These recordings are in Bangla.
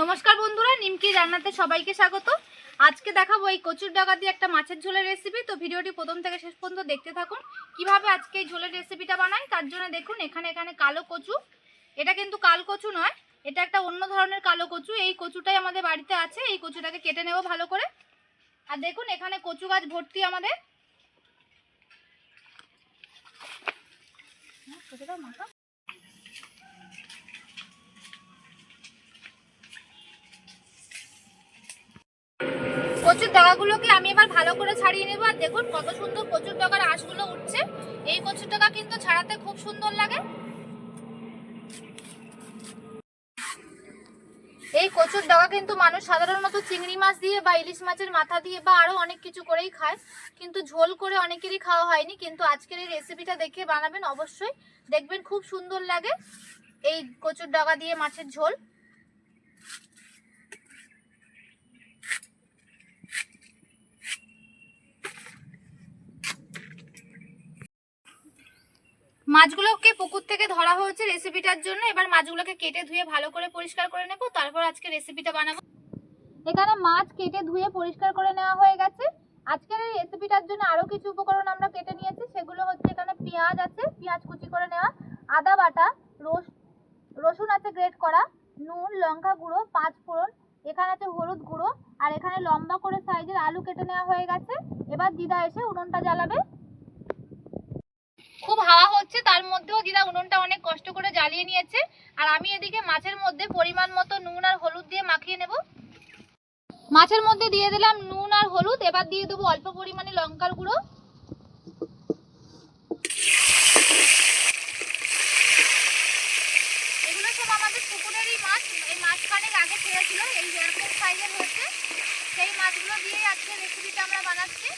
নমস্কার বন্ধুরা নিমকি রান্নাতে সবাইকে স্বাগত। আজকে দেখাবো এই কচুর ডাকা দিয়ে একটা মাছের ঝোলের রেসিপি তো ভিডিওটি প্রথম থেকে শেষ পর্যন্ত দেখতে থাকুন। কীভাবে আজকে এই ঝোলের রেসিপিটা বানাই তার জন্য দেখুন এখানে এখানে কালো কচু। এটা কিন্তু কাল কচু নয় এটা একটা অন্য ধরনের কালো কচু। এই কচুটাই আমাদের বাড়িতে আছে এই কচুটাকে কেটে নেব ভালো করে। আর দেখুন এখানে কচু গাছ ভর্তি আমাদের। হ্যাঁ, কচুর ডগাগুলোকে আমি এবার ভালো করে ছাড়িয়ে নেব। আর দেখুন কত সুন্দর কচুর ডগার আঁশগুলো উঠছে। এই কচুর ডগা কিন্তু ছাড়াতে খুব সুন্দর লাগে। এই কচুর ডগা কিন্তু মানুষ সাধারণত চিংড়ি মাছ দিয়ে বা ইলিশ মাছের মাথা দিয়ে বা আরও অনেক কিছু করেই খায়। কিন্তু ঝোল করে অনেকেরই খাওয়া হয়নি। কিন্তু আজকের এই রেসিপিটা দেখে বানাবেন অবশ্যই। দেখবেন খুব সুন্দর লাগে এই কচুর ডগা দিয়ে মাছের ঝোল। মাছগুলোকে পুকুর থেকে ধরা হয়েছে রেসিপিটার জন্য। এবার মাছগুলোকে কেটে ধুয়ে ভালো করে পরিষ্কার করে নেব। তারপর আজকে রেসিপিটা বানাবো। এখানে মাছ কেটে ধুয়ে পরিষ্কার করে নেওয়া হয়ে গেছে। আজকের এই রেসিপিটার জন্য আরও কিছু উপকরণ আমরা কেটে নিয়েছি। সেগুলো হচ্ছে এখানে পেঁয়াজ আছে, পেঁয়াজ কুচি করে নেওয়া, আদা বাটা, রস, রসুন আছে গ্রেট করা, নুন, লঙ্কা গুঁড়ো, পাঁচ ফোড়ন, এখানে আছে হলুদ গুঁড়ো, আর এখানে লম্বা করে সাইজের আলু কেটে নেওয়া হয়ে গেছে। এবার দিদা এসে উনুনটা জ্বালাবে। খুব হাওয়া হচ্ছে, তার মধ্যেও দিদা উনুনটা অনেক কষ্ট করে জ্বালিয়ে নিয়েছে। আর আমি এদিকে মাছের মধ্যে পরিমাণ মতো নুন আর হলুদ দিয়ে মাখিয়ে নেব। মাছের মধ্যে দিয়ে দিলাম নুন আর হলুদ, এবার দিয়ে দেবো অল্প পরিমাণে লঙ্কার গুঁড়ো। এগুলো সব আমাদের পুকুরেরই মাছ, এই মাছ আগে এই সাইজের সেই মাছগুলো দিয়েই আজকে রেসিপিটা আমরা বানাচ্ছি।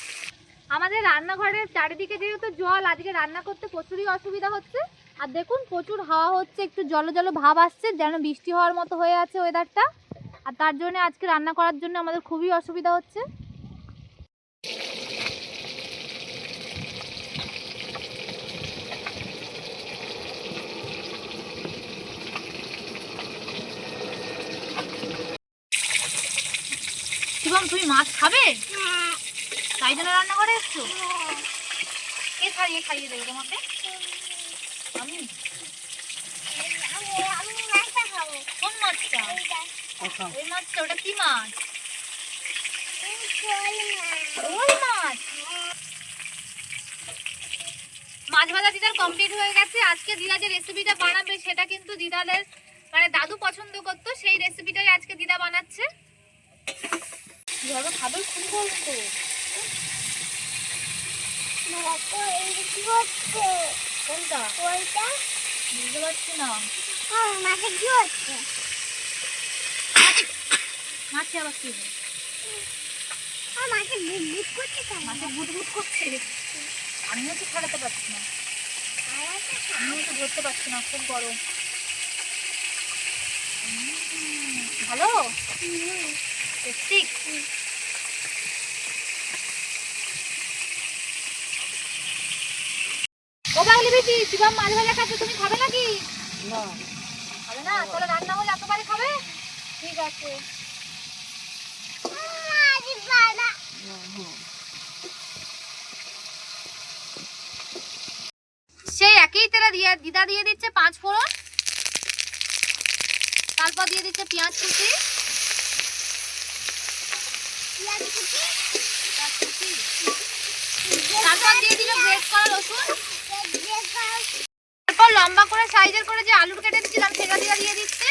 আমাদের রান্নাঘরের চারিদিকে যেহেতু জল, আজকে রান্না করতে প্রচুরই অসুবিধা হচ্ছে। আর দেখুন, প্রচুর হাওয়া হচ্ছে, একটু জল জল ভাব আসছে, যেন বৃষ্টি হওয়ার মতো হয়ে আছে ওয়েদারটা আর তার জন্য আজকে রান্না করার জন্য আমাদের খুবই অসুবিধা হচ্ছে। শিবম, তুমি মাছ খাবে? তাই জন্য রান্না করে এসছো? কে খাইয়ে খাইয়ে দেবে তোমাকে? আমি? কোন মাছটা? ওই মাছটা ওটা কি মাছ? ওই মাছ? মাছ ভাজা দিদার কমপ্লিট হয়ে গেছে। আজকে দিদা যে রেসিপিটা বানাবে সেটা কিন্তু দিদাদের মানে দাদু পছন্দ করতো সেই রেসিপিটাই আজকে দিদা বানাচ্ছে। কীভাবে খাবে খুব গল্প। বুঝতে পারছি না মাছে আবার কি হবে? মাছে বুটবুট করছে আমিও তো ছাড়াতে পারছি না আমিও তো ধরতে পারছি না খুব গরম উম, ভালো বাঙালি বেটি শিবম মাছ ভাজা খাচ্ছে তুমি খাবে নাকি? খাবে না তাহলে রান্না হলে একেবারে খাবে? ঠিক আছে। সেই একই তেলে দিয়ে দিদা দিয়ে দিচ্ছে পাঁচ ফোড়ন তারপর দিয়ে দিচ্ছে পেঁয়াজ কুচি। তারপর দিয়ে দিল গ্রেট করা রসুন। লম্বা করে সাইজের করে যে আলুর কেটে দিচ্ছিলাম সেটা দিয়ে দিয়ে দিচ্ছে।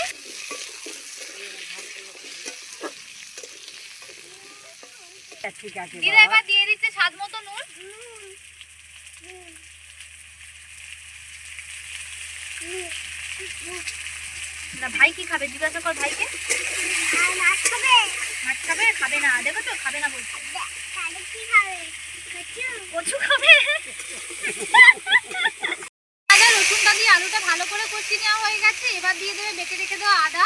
ঠিক আছে দিদা এবার দিয়ে দিচ্ছে স্বাদ মতো নুন। না ভাই কি খাবে? জিজ্ঞাসা কর ভাইকে। মাছ খাবে? খাবে না। দেখো তো খাবে না বলছে। কচু খাবে আদা রসুনটা দিয়ে আলুটা ভালো করে কষিয়ে নেওয়া হয়ে গেছে এবার দিয়ে দেবে বেটে রেখে দেওয়া আদা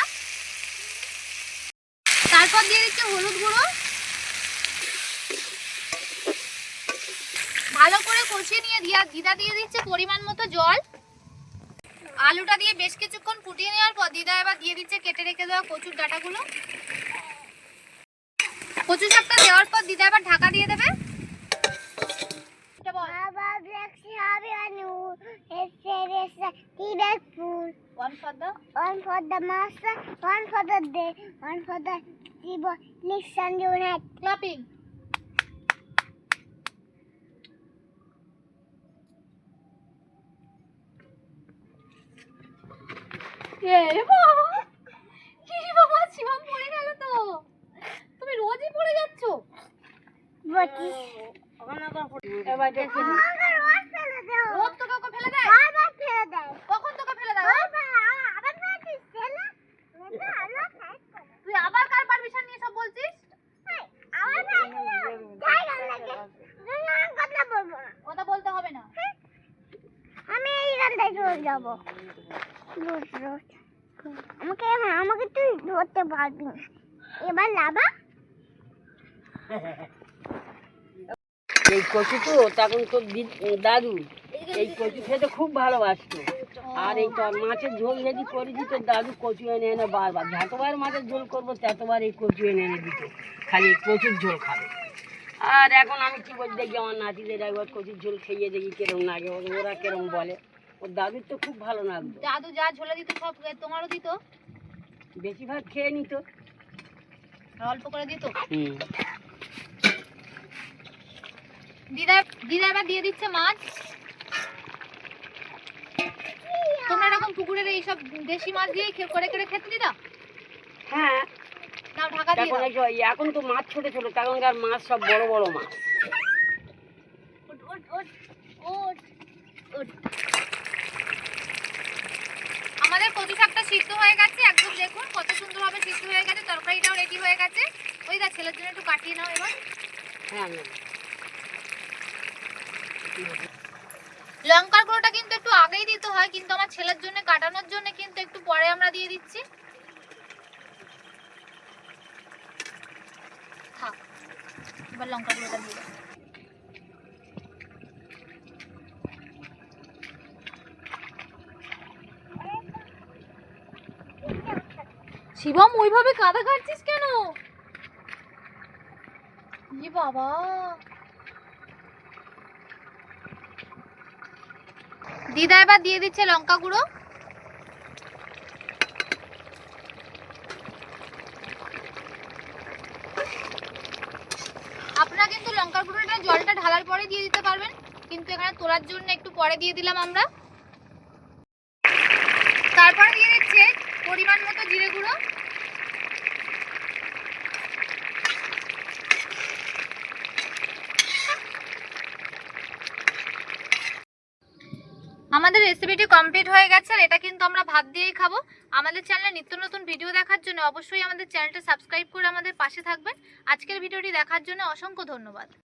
তারপর দিয়ে দিচ্ছে হলুদ গুঁড়ো ভালো করে কষিয়ে নিয়ে দিয়া দিদা দিয়ে দিচ্ছে পরিমাণ মতো জল। আলুটা দিয়ে বেশ কিছুক্ষণ ফুটিয়ে নেওয়ার পর দিদা এবার দিয়ে দিচ্ছে কেটে রেখে দেওয়া কচুর ডাটাগুলো। কচু শাকটা দেওয়ার পর দিদা এবার ঢাকা দিয়ে দেবে। ক্লাপিং। এ বাবা! কি পড়ে গেল তো। তুমি রোজই পড়ে যাচ্ছ। দেখি। রোজ ফেলে দেয়? কখন তোকে ফেলে দেয়? তুই আবার কার পারমিশন নিয়ে সব বলছিস? কথা বলতে হবে না। আমি এই গানটাই চলে যাব। আমাকে আমাকে তুই ধরতে পারবি না। এবার লাভা? এই কচু তো তখন তো দাদু এই কচু খেতে খুব ভালোবাসতো। আর এই মাছের ঝোল যদি করে দিত দাদু কচু এনে এনে বারবার যতবার মাছের ঝোল করব ততবার এই কচু এনে এনে দিত। খালি কচুর ঝোল খাবে। আর এখন আমি কি বলছি দেখি আমার নাতিদের একবার কচুর ঝোল খেয়ে দেখি কিরম লাগে ওরা কিরম বলে। ওর দাদুর তো খুব ভালো লাগতো। জাদু যা ঝোলে দিত সব তোমারও দিত? বেশিরভাগ খেয়ে নিত। অল্প করে দিত? দিদা দিদা এবার দিয়ে দিচ্ছে মাছ। তোমরা এরকম পুকুরের এইসব দেশি মাছ দিয়ে করে করে খেতে দিদা? হ্যাঁ। নাও ঢাকা দিয়ে এখন তো মাছ ছোট ছোট তখনকার মাছ সব বড় বড় মাছ। সিদ্ধ হয়ে গেছে। একদম দেখুন কত সুন্দরভাবে সিদ্ধ হয়ে গেছে তরকারিটাও রেডি হয়ে গেছে। ওই দা ছেলের জন্য একটু কাটিয়ে নাও এবার। হ্যাঁ লঙ্কার গুঁড়োটা কিন্তু একটু আগেই দিতে হয় কিন্তু আমার ছেলের জন্য কাটানোর জন্য কিন্তু একটু পরে আমরা দিয়ে দিচ্ছি। থাক এবার লঙ্কার গুঁড়োটা দিয়ে শিবম, ওইভাবে কাদা কাটছিস কেন? ই বাবা। দিদা এবার দিয়ে দিচ্ছে লঙ্কা গুঁড়ো। আপনারা কিন্তু লঙ্কার গুঁড়োটা জলটা ঢালার পরে দিয়ে দিতে পারবেন, কিন্তু এখানে তোলার জন্য একটু পরে দিয়ে দিলাম আমরা। তারপরে দিয়ে দিচ্ছে পরিমাণ মতো জিরে গুঁড়ো। আমাদের রেসিপিটি কমপ্লিট হয়ে গেছে আর এটা কিন্তু আমরা ভাত দিয়েই খাব। আমাদের চ্যানেলে নিত্য নতুন ভিডিও দেখার জন্য অবশ্যই আমাদের চ্যানেলটা সাবস্ক্রাইব করে আমাদের পাশে থাকবেন। আজকের ভিডিওটি দেখার জন্য অসংখ্য ধন্যবাদ।